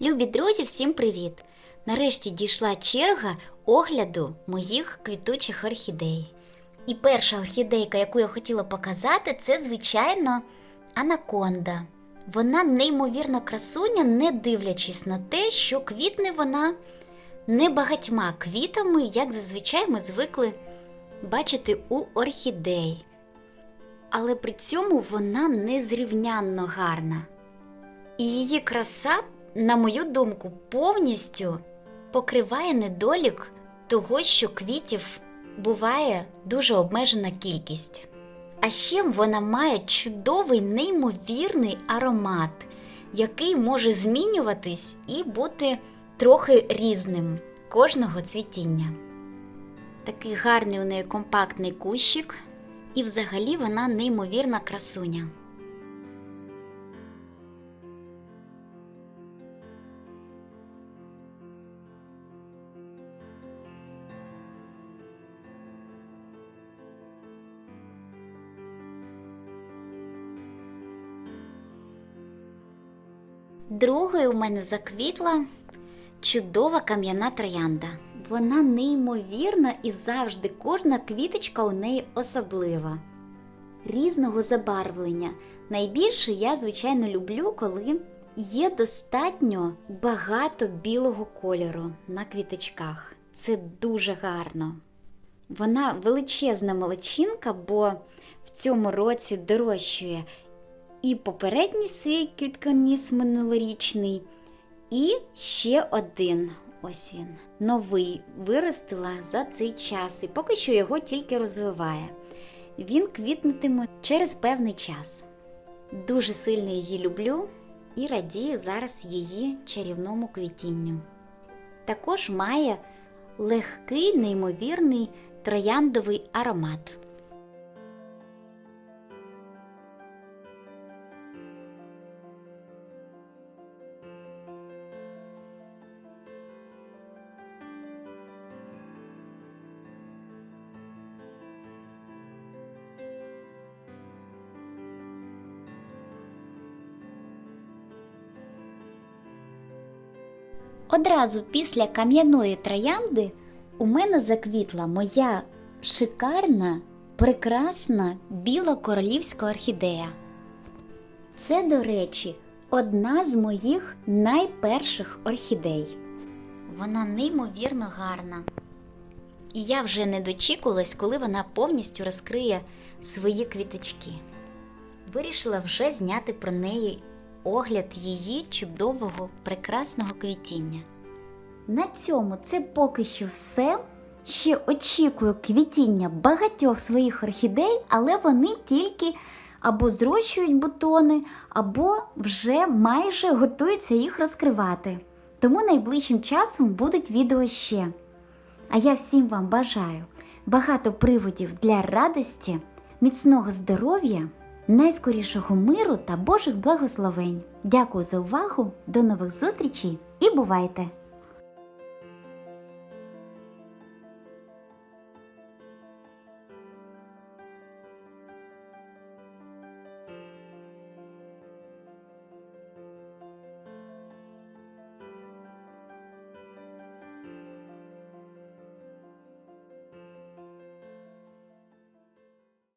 Любі друзі, всім привіт! Нарешті дійшла черга огляду моїх квітучих орхідей. І перша орхідейка, яку я хотіла показати, це, звичайно, анаконда. Вона неймовірна красуня, не дивлячись на те, що квітне вона не багатьма квітами, як зазвичай ми звикли бачити у орхідей. Але при цьому вона незрівнянно гарна. І її краса, на мою думку, повністю покриває недолік того, що квітів буває дуже обмежена кількість. А ще вона має чудовий неймовірний аромат, який може змінюватись і бути трохи різним кожного цвітіння. Такий гарний у неї компактний кущик, і взагалі вона неймовірна красуня. Другою у мене заквітла чудова кам'яна троянда. Вона неймовірна і завжди кожна квіточка у неї особлива. Різного забарвлення. Найбільше я, звичайно, люблю, коли є достатньо багато білого кольору на квіточках. Це дуже гарно. Вона величезна молодчинка, бо в цьому році дорощує і попередній свій квітконіс минулорічний, і ще один. Ось він новий виростила за цей час, і поки що його тільки розвиває. Він квітнутиме через певний час. Дуже сильно її люблю і радію зараз її чарівному квітінню. Також має легкий, неймовірний трояндовий аромат. Одразу після кам'яної троянди у мене заквітла моя шикарна, прекрасна біла королівська орхідея. Це, до речі, одна з моїх найперших орхідей. Вона неймовірно гарна. І я вже не дочікувалась, коли вона повністю розкриє свої квіточки. Вирішила вже зняти про неї огляд її чудового, прекрасного квітіння. На цьому це поки що все. Ще очікую квітіння багатьох своїх орхідей, але вони тільки або зрощують бутони, або вже майже готуються їх розкривати. Тому найближчим часом будуть відео ще. А я всім вам бажаю багато приводів для радості, міцного здоров'я, найскорішого миру та Божих благословень. Дякую за увагу, до нових зустрічей і бувайте!